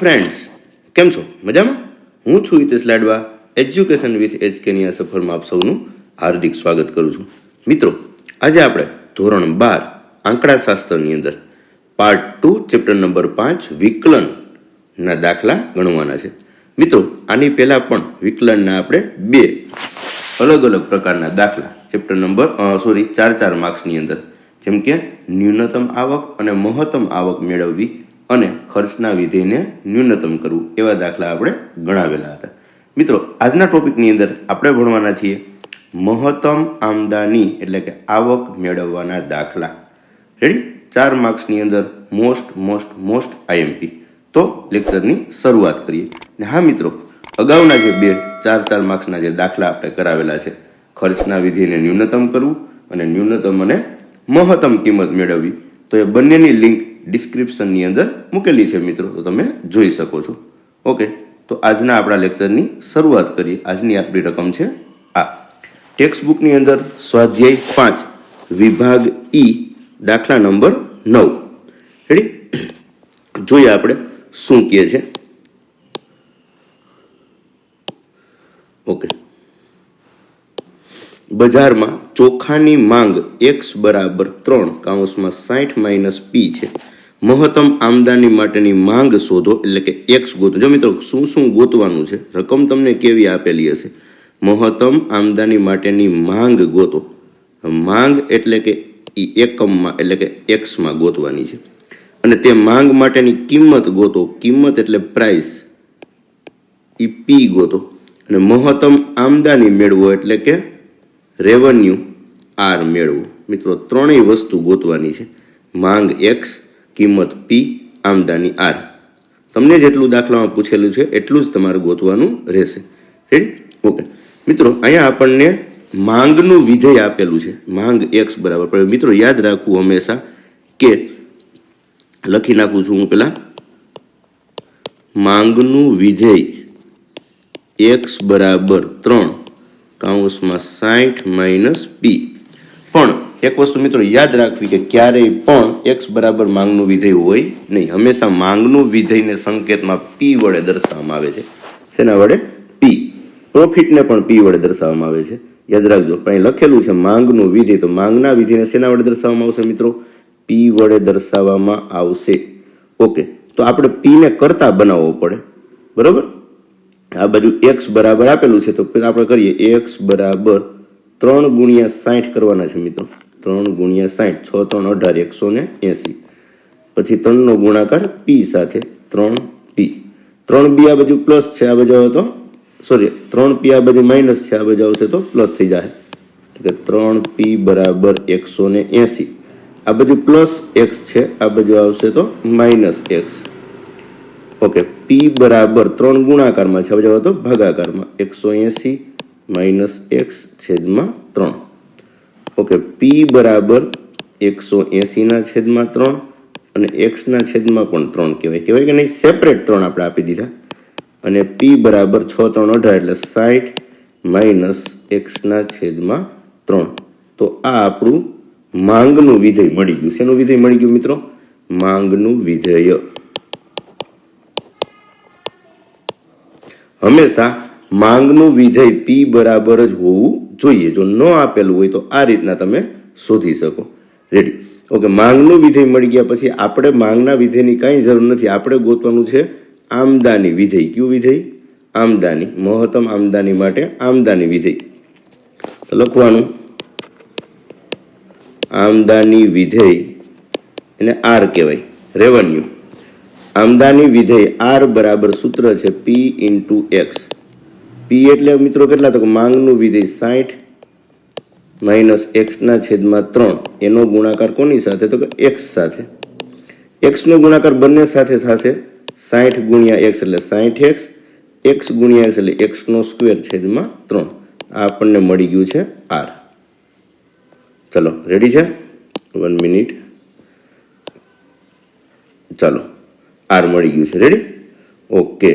Friends કેમ છો? મજામાં? હું છું હિતેશ લાડવા એજ્યુકેશન વિથ એચકેની આ સફરમાં આપ સૌનું હાર્દિક સ્વાગત કરું છું. મિત્રો, આજે આપણે ધોરણ બાર આંકડાશાસ્ત્રની અંદર પાર્ટ ટુ ચેપ્ટર નંબર પાંચ, વિકલનના દાખલા ગણવાના છે. મિત્રો, આની પહેલાં પણ વિકલનના આપણે બે અલગ અલગ પ્રકારના દાખલા ચેપ્ટર નંબર સોરી ચાર ચાર માર્ક્સની અંદર. જેમ કે ન્યૂનતમ આવક અને મહત્તમ આવક મેળવવી અને ખર્ચના વિધેયને ન્યૂનતમ કરવું એવા દાખલા આપણે ગણાવેલા હતા. મિત્રો, આજના ટોપિકની અંદર આપણે ભણવાના છીએ મહત્તમ આમદાની એટલે કે આવક મેળવવાના દાખલા. રેડી ચાર માર્ક્સની અંદર મોસ્ટ મોસ્ટ મોસ્ટ આઈએમપી તો લેક્ચરની શરૂઆત કરીએ. ને હા મિત્રો, અગાઉના જે બે, ચાર ચાર માર્ક્સના જે દાખલા આપણે કરાવેલા છે, ખર્ચના વિધિને ન્યૂનતમ કરવું અને ન્યૂનતમ અને મહત્તમ કિંમત મેળવવી, તો એ બંનેની લિંક ડિસ્ક્રિપ્શનની અંદર મૂકેલી છે મિત્રો, તો તમે જોઈ શકો છો. ઓકે તો આજના આપણા લેક્ચરની શરૂઆત કરીએ. આજની આપણી રકમ છે આ. ટેક્સ્ટ બુકની અંદર સ્વાધ્યાય પાંચ, વિભાગ ઈ, દાખલા નંબર નવ. રેડી જોઈએ આપણે શું કહે છે. ઓકે બજારમાં ચોખાની માંગ એક્સ બરાબર ત્રણ, કાઉન્સમાં સાઠ માઇનસ પી છે. મહત્તમ આમદાની માટેની માંગ શોધો એટલે કે એક્સ ગોતો જો મિત્રો, શું શું ગોતવાનું છે? રકમ તમને કેવી આપેલી હશે? મહત્તમ આમદાની માટેની માંગ ગોતો. માંગ એટલે કે એકમમાં, એટલે કે એક્સમાં ગોતવાની છે. અને તે માંગ માટેની કિંમત ગોતો. કિંમત એટલે પ્રાઇસ ઈ પી ગોતો. અને મહત્તમ આમદાની મેળવો એટલે કે રેવન્યુ આર મેળવો. મિત્રો, ત્રણેય વસ્તુ ગોતવાની છે. માંગ એક્સ કિંમત પી આમદાની આર તમને જેટલું દાખલામાં પૂછેલું છે, એટલું જ તમારે ગોતવાનું રહેશે. રેડી ઓકે મિત્રો, અહીંયા આપણને માંગનું વિધેય આપેલું છે. માંગ એક્સ બરાબર. પણ મિત્રો, યાદ રાખવું હંમેશા કે લખી નાખું છું હું પેલા માંગનું વિધેય એક્સ બરાબર ત્રણ, કાઉન્સમાં સાઠ માઇનસ પી પણ એક વસ્તુ મિત્રો યાદ રાખવી કે ક્યારેય પણ એક્સ બરાબર માંગનું વિધેય હોય નહીં. હંમેશા માંગનું વિધેયને સંકેતમાં પી વડે દર્શાવવામાં આવે છે. શેના વડે? પી પ્રોફિટને પણ પી વડે દર્શાવવામાં આવે છે. યાદ રાખજો પણ અહીં લખેલું છે માંગનું વિધેય. તો માંગના વિધેયને શેના વડે દર્શાવવામાં આવશે મિત્રો? પી વડે દર્શાવવામાં આવશે. ઓકે તો આપણે પીને કરતા બનાવવો પડે. બરાબર? આ બાજુ એક્સ બરાબર આપેલું છે. તો આપણે કરીએ એક્સ બરાબર ત્રણ ગુણ્યા સાઠ કરવાના છે મિત્રો. ત્રણ ગુણ્યા સાઠ, છ, ત્રણ, અઢાર, એકસો ને એંસી. પછી ત્રણનો ગુણાકાર પી સાથે ત્રણ પી ત્રણ બી આ બાજુ પ્લસ છે, આ બાજુ આવે તો સોરી ત્રણ પી આ બાજુ માઇનસ છે, આ બાજુ આવશે તો પ્લસ થઈ જાય એટલે ત્રણ પી બરાબર એકસો ને એંસી. આ બાજુ પ્લસ એક્સ છે, આ બાજુ આવશે તો માઇનસ એક્સ ઓકે પી બરાબર ત્રણ ગુણાકારમાં છે હવે તો ભાગાકારમાં. એકસો એંસી માઇનસ એક્સ છેદમાં ત્રણ. ઓકે પી બરાબર એકસો એંસીના છેદમાં ત્રણ અને એક્સના છેદમાં પણ ત્રણ કહેવાય. કહેવાય કે નહીં? સેપરેટ ત્રણ આપણે આપી દીધા. અને પી બરાબર છ ત્રણ અઢાર એટલે સાઠ માઇનસ એક્સના છેદમાં ત્રણ. તો આ આપણું માંગનું વિધેય મળી ગયું. શેનું વિધેય મળી ગયું મિત્રો? માંગનું વિધેય. હંમેશા માંગનું વિધેય પી બરાબર જ હોવું જોઈએ જો ન આપેલું હોય તો આ રીતના તમે શોધી શકો. રેડી ઓકે માંગનું વિધેય મળી ગયા પછી આપણે માંગના વિધેયની કાંઈ જરૂર નથી. આપણે ગોતવાનું છે આમદાની વિધેય. કયું વિધેય? આમદાની. મહત્તમ આમદાની માટે આમદાની વિધેય. લખવાનું. આમદાની વિધેય એને આર કહેવાય. રેવન્યુ આમદાની વિધેય આર બરાબર સૂત્ર છે પી ઇન્ટુ એક્સ પી એટલે મિત્રો કેટલા તો માંગનું વિધેય સાઠ માઇનસ એક્સના છેદમાં ત્રણ. એનો ગુણાકાર કોની સાથે? તો કે એક્સ સાથે. એક્સનો ગુણાકાર બંને સાથે થશે સાઠ ગુણ્યા એક્સ એટલે સાઠ એક્સ એક્સ ગુણ્યા એક્સ એટલે એક્સનો સ્ક્વેર છેદમાં ત્રણ. આ આપણને મળી ગયું છે આર. ચલો રેડી છે? વન મિનિટ ચાલો, આર મળી ગયું છે. રેડી ઓકે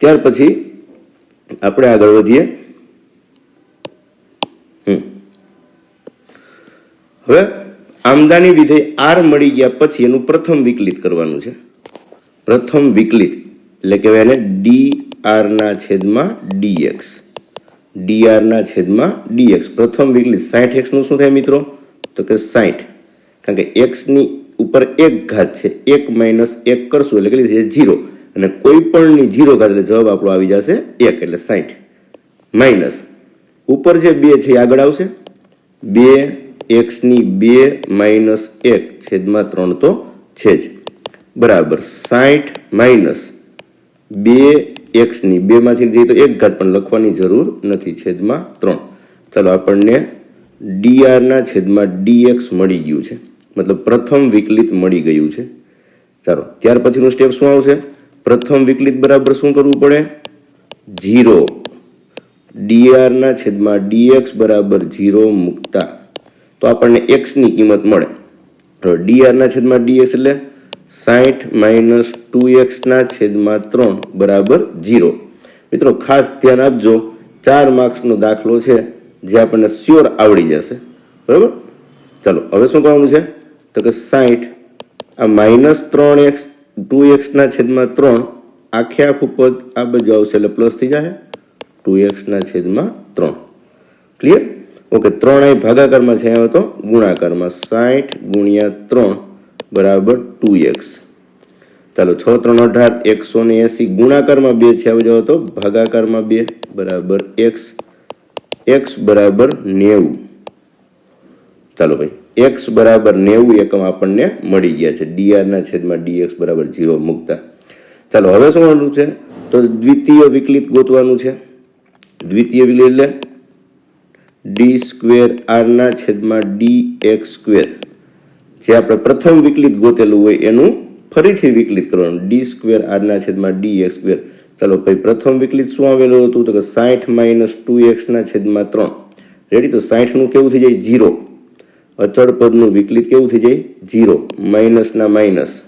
ત્યાર પછી આપણે આગળ વધીએ. હવે આમદાની વિધેય આર મળી ગયા પછી એનું પ્રથમ વિકલિત કરવાનું છે. પ્રથમ વિકલિત એટલે કહેવાય એને ડી આરના છેદમાં ડીએક્સ. ડી આરના છેદમાં ડીએક્સ. પ્રથમ વિકલિત સાઠ એક્સનું શું થાય મિત્રો? તો કે સાઠ કારણ કે એક્સની ઉપર એક ઘાત છે. એક માઇનસ એક કરશું એટલે કે થઈ જીરો અને કોઈ પણની જીરો ઘાત એટલે જવાબ આપણો આવી જશે એક, એટલે સાઠ માઇનસ ઉપર જે બે છે એ આગળ આવશે. બે, એક્સની બે માઇનસ એક છેદમાં ત્રણ તો છે જ. બરાબર સાઠ માઇનસ બે, એક્સની બેમાંથી જઈએ તો એક ઘાત પણ લખવાની જરૂર નથી, છેદમાં ત્રણ. ચાલો આપણને ડીઆરના છેદમાં ડીએક્સ મળી ગયું છે. મતલબ પ્રથમ વિકલિત મળી ગયું છે. ચાલો, ત્યાર પછીનું સ્ટેપ શું આવશે? પ્રથમ વિકલિત બરાબર શું કરવું પડે? જીરો ડીઆરના છેદમાં ડીએક્સ બરાબર જીરો મૂકતા. તો આપણને એક્સની કિંમત મળે. તો ડીઆરના છેદમાં ડીએક્સ એટલે સાઠ માઇનસ ટુ એક્સના છેદમાં ત્રણ બરાબર જીરો મિત્રો, ખાસ ધ્યાન આપજો, ચાર માર્ક્સનો દાખલો છે, જે આપણને શ્યોર આવડી જશે. બરાબર? ચાલો, હવે શું કરવાનું છે? તો કે સાઠ આ માઇનસ ત્રણ એક્સ ટુ એક્સના છેદમાં ત્રણ આખે આખું પદ આ બાજુ આવશે એટલે પ્લસ થઈ જાય ટુ એક્સના છેદમાં ત્રણ ક્લિયર ઓકે ત્રણ અહીં ભાગાકારમાં છે અહીંયા તો ગુણાકારમાં સાઠ ગુણ્યા ત્રણ બરાબર ટુ એક્સ ચાલો છ ત્રણ અઢાર એકસો ને એસી ગુણાકારમાં બે છે આવી જાવ તો ભાગાકારમાં બે બરાબર એક્સ એક્સ બરાબર નેવું ચાલો ભાઈ એક્સ બરાબર નેવું એકમ આપણને મળી ગયા છે. ડીઆરના છેદમાં ડીએક્સ બરાબર ઝીરો મૂકતા. ચાલો, હવે શું કરવાનું છે? તો દ્વિતીય વિકલિત ગોતવાનું છે. દ્વિતીય વિકલિત એટલે ડી સ્ક્વેર આરના છેદમાં ડી એક્સ સ્ક્વેર જે આપણે પ્રથમ વિકલિત ગોતેલું હોય એનું ફરીથી વિકલિત કરવાનું. ડી સ્ક્વેર આરના છેદમાં ડી એક્સ સ્ક્વેર ચાલો, ભાઈ, પ્રથમ વિકલિત શું આવેલું હતું? તો કે સાઠ માઇનસ ટુ એક્સના છેદમાં ત્રણ. રેડી તો સાઠનું કેવું થઈ જાય? જીરો અચળ પદનું વિકલિત કેવું થઈ જાય? ઝીરો. માઇનસના માઇનસ.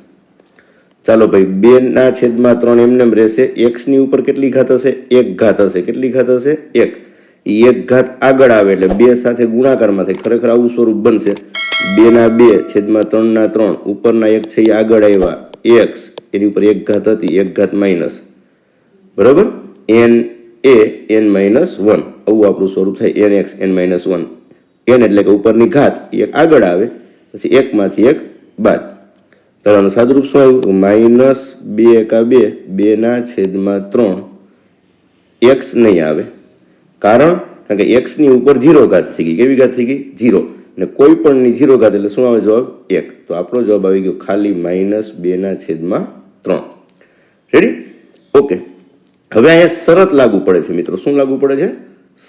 ચાલો ભાઈ બેના છેદમાં ત્રણ એમને એમ રહેશે. એક્સની ઉપર કેટલી ઘાત હશે? એક ઘાત હશે. કેટલી ઘાત હશે? એક. એક ઘાત આગળ આવે એટલે બે સાથે ગુણાકારમાં થાય. ખરેખર આવું સ્વરૂપ બનશે. બે ના બે છેદમાં ત્રણ ના ત્રણ. ઉપરના એક છે એ આગળ આવ્યા. એક્સ એની ઉપર એક ઘાત હતી. એક ઘાત માઇનસ. બરાબર? N a n minus one આવું આપણું સ્વરૂપ થાય. N x n minus one n એટલે કે ઉપરની ઘાત એક આગળ આવે, પછી એકમાંથી એક બાદ. તારાનું સાદુરૂપ શું આવ્યું? માઇનસ બે એકા બે બેના છેદમાં ત્રણ. એક્સ નહીં આવે. કારણ કારણ કે એક્સની ઉપર જીરો ઘાત થઈ ગઈ. કેવી ઘાત થઈ ગઈ? ઝીરો. ને કોઈ પણની જીરો ઘાત એટલે શું આવે? જવાબ એક. તો આપણો જવાબ આવી ગયો ખાલી માઇનસ બેના છેદમાં ત્રણ. રેડી ઓકે હવે અહીંયા શરત લાગુ પડે છે મિત્રો. શું લાગુ પડે છે?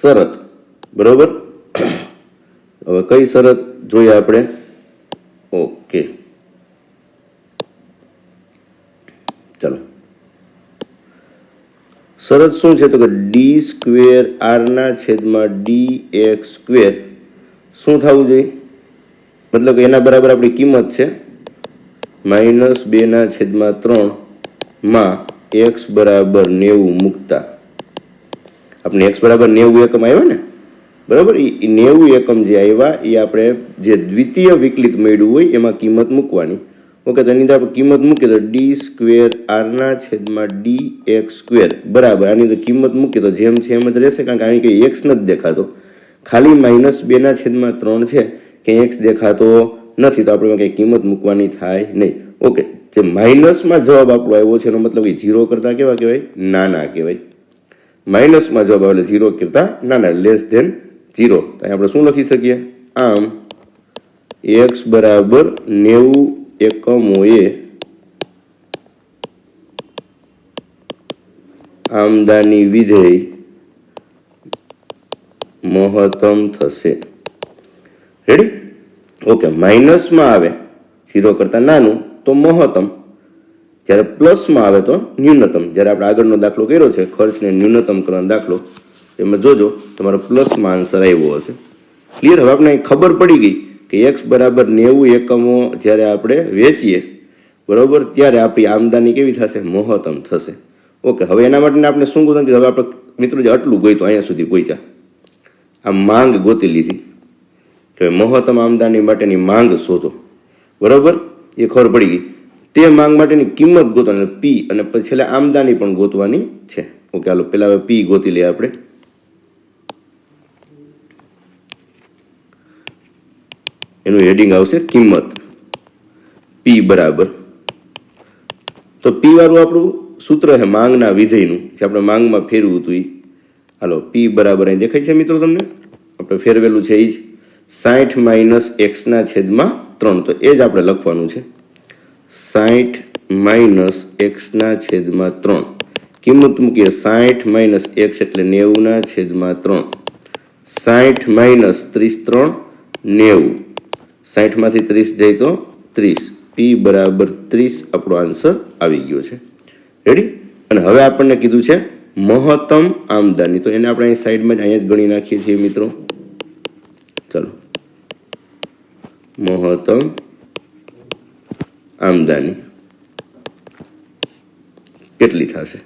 શરત. બરોબર? હવે કઈ શરત જોઈએ આપણે? ઓકે. ચાલો. શરત શું છે? તો કે ડી સ્ક્વેર આરના છેદમાં ડી એક્સ સ્ક્વેર શું થવું જોઈએ? મતલબ કે એના બરાબર આપણી કિંમત છે માઇનસ બેના છેદમાં ત્રણમાં એક્સ બરાબર નેવું મૂકતા. આપણે એક્સ બરાબર નેવું એકમ આવ્યો ને? બરાબર? એ નેવું એકમ જે આવ્યા એ આપણે જે દ્વિતીય વિકલિત મળ્યું હોય, એમાં કિંમત મૂકવાની. ઓકે, તો એની અંદર આપણે કિંમત મૂકીએ તો ડી સ્ક્વેર આરના છેદમાં ડી એક્સ સ્ક્વેર. બરાબર, આની અંદર કિંમત મૂકીએ તો જેમ છે એમ જ રહેશે, કારણ કે આની કંઈ એક્સ નથી દેખાતો. ખાલી માઇનસ બેના છેદમાં ત્રણ છે કે એક્સ દેખાતો નથી, તો આપણે કંઈ કિંમત મૂકવાની થાય નહીં. ઓકે, જે માઇનસમાં જવાબ આપણો આવ્યો છે, એનો મતલબ એ જીરો કરતાં કેવા કહેવાય? નાના કહેવાય. માઇનસમાં જવાબ આવે એટલે ઝીરો કરતાં નાના લેસ ધેન જીરો. તો અહીં આપણે શું લખી શકીએ? આમ એક્સ બરાબર નેવું એકમોએ આમદાની વિધેય મહત્તમ થશે. રેડી ઓકે માઇનસમાં આવે, ઝીરો કરતાં નાનું, તો મહત્તમ. જ્યારે પ્લસમાં આવે તો ન્યૂનતમ. જ્યારે આપણે આગળનો દાખલો કર્યો છે, ખર્ચને ન્યૂનતમ કરવાનો દાખલો એમાં જોજો, તમારો પ્લસમાં આન્સર આવ્યો હશે. ક્લિયર હવે આપણે ખબર પડી ગઈ કે એક્સ બરાબર નેવું એકમો જ્યારે આપણે વેચીએ, બરાબર? ત્યારે આપણી આમદાની કેવી થશે? મહત્તમ થશે. ઓકે હવે એના માટે આપણે શું ગોતું? હવે આપણે મિત્રો જે આટલું ગોઈતું અહીંયા સુધી પહોંચ્યા આ માંગ ગોતી લીધી. કે મહત્તમ આમદાની માટેની માંગ શોધો. બરાબર? એ ખબર પડી ગઈ. તે માંગ માટેની કિંમત ગોતવાની પી અને પછી આમદાની પણ ગોતવાની છે. ઓકે હાલો પેલા હવે પી ગોતી લઈએ આપણે. એનું હેડિંગ આવશે કિંમત. પી બરાબર. તો પી વાળું આપણું સૂત્ર છે માંગના વિધેયનું, જે આપણે માંગમાં ફેરવું હતું એ હાલો પી બરાબર અહીં દેખાય છે મિત્રો તમને? આપણે ફેરવેલું છે એ જ. સાઠ માઇનસ એક્સના છેદમાં ત્રણ. તો એ જ આપણે લખવાનું છે. સાઠ માઇનસ એક્સના છેદમાં ત્રણ. કિંમત મૂકીએ સાઠ માઇનસ એક્સ એટલે નેવુંના છેદમાં ત્રણ. સાઠ માઇનસ ત્રીસ ત્રણ, નેવું. સાઠમાંથી ત્રીસ જાય તો ત્રીસ. પી બરાબર ત્રીસ આપણો આન્સર આવી ગયો છે. રેડી અને હવે આપણને કીધું છે મહત્તમ આમદાની. તો એને આપણે અહીં સાઈડમાં જ અહીંયા જ ગણી નાખીએ છીએ મિત્રો. ચલો. મહત્તમ આમદાની. કેટલી થશે?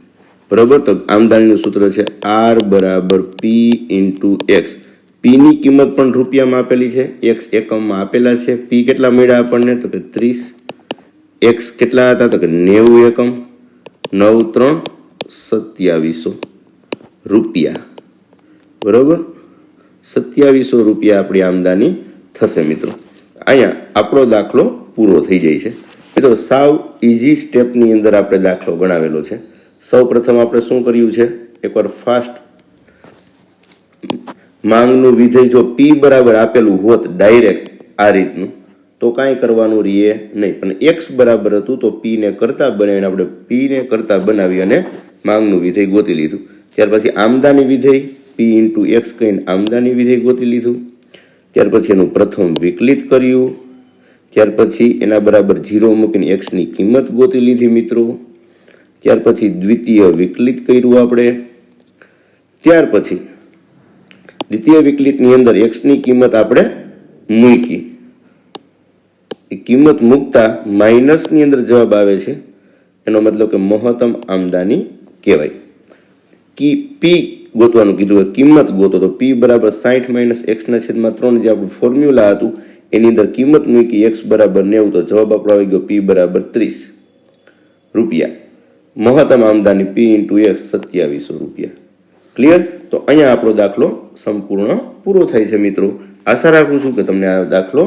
બરાબર? તો આમદાનીનું સૂત્ર છે આર બરાબર પી ઇન્ટુ એક્સ પીની કિંમત પણ રૂપિયામાં આપેલી છે. એક્સ એકમમાં આપેલા છે. પી કેટલા મળ્યા આપણને? તો કે ત્રીસ. એક્સ કેટલા હતા? તો કે નેવું એકમ. નવ ત્રણ સત્યાવીસો રૂપિયા. બરોબર? સત્યાવીસો રૂપિયા આપણી આમદાની થશે મિત્રો. અહીંયા આપણો દાખલો પૂરો થઈ જાય છે. મિત્રો, સાવ ઇઝી સ્ટેપની અંદર આપણે દાખલો ગણાવેલો છે. સૌ પ્રથમ આપણે શું કર્યું છે? એકવાર ફાસ્ટ માંગનું વિધેય જો પી બરાબર આપેલું હોત ડાયરેક્ટ આ રીતનું, તો કાંઈ કરવાનું રહીએ નહીં. પણ એક્સ બરાબર હતું તો પીને કરતાં બનાવીને આપણે પીને કરતાં બનાવી અને માંગનું વિધેય ગોતી લીધું. ત્યાર પછી આમદાની વિધેય પી ઇન્ટુ એક્સ કહીને આમદાની વિધેય ગોતી લીધું. ત્યાર પછી એનું પ્રથમ વિકલિત કર્યું. ત્યાર પછી એના બરાબર જીરો મૂકીને એક્સની કિંમત ગોતી લીધી મિત્રો. ત્યાર પછી દ્વિતીય વિકલિત કર્યું આપણે. ત્યાર પછી દ્વિતીય વિકલિતની અંદર એક્સની કિંમત આપણે મૂકી. એ કિંમત મૂકતા માઇનસની અંદર જવાબ આવે છે. એનો મતલબ કે મહત્તમ આમદાની કહેવાય. કી પી ગોતવાનું કીધું હોય, કિંમત ગોતો તો પી બરાબર સાઠ માઇનસ એક્સના છેદમાં ત્રણ જે આપણું ફોર્મ્યુલા હતું, એની અંદર કિંમત મૂકી એક્સ બરાબર નેવું, તો જવાબ આપણો આવી ગયો પી બરાબર ત્રીસ રૂપિયા. મહત્તમ આમદાની પી ઇન્ટુ એક્સ સત્યાવીસો રૂપિયા. ક્લિયર તો અહીંયા આપણો દાખલો સંપૂર્ણ પૂરો થાય છે મિત્રો. આશા રાખું છું કે તમને આ દાખલો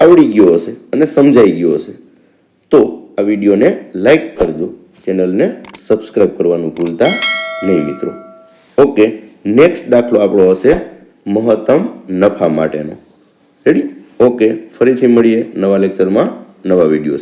આવડી ગયો હશે અને સમજાઈ ગયો હશે. તો આ વિડીયોને લાઈક કરજો. ચેનલને સબસ્ક્રાઈબ કરવાનું ભૂલતા નહીં મિત્રો. ઓકે નેક્સ્ટ દાખલો આપણો હશે મહત્તમ નફા માટેનો. રેડી ઓકે ફરીથી મળીએ નવા લેક્ચરમાં નવા વીડિયો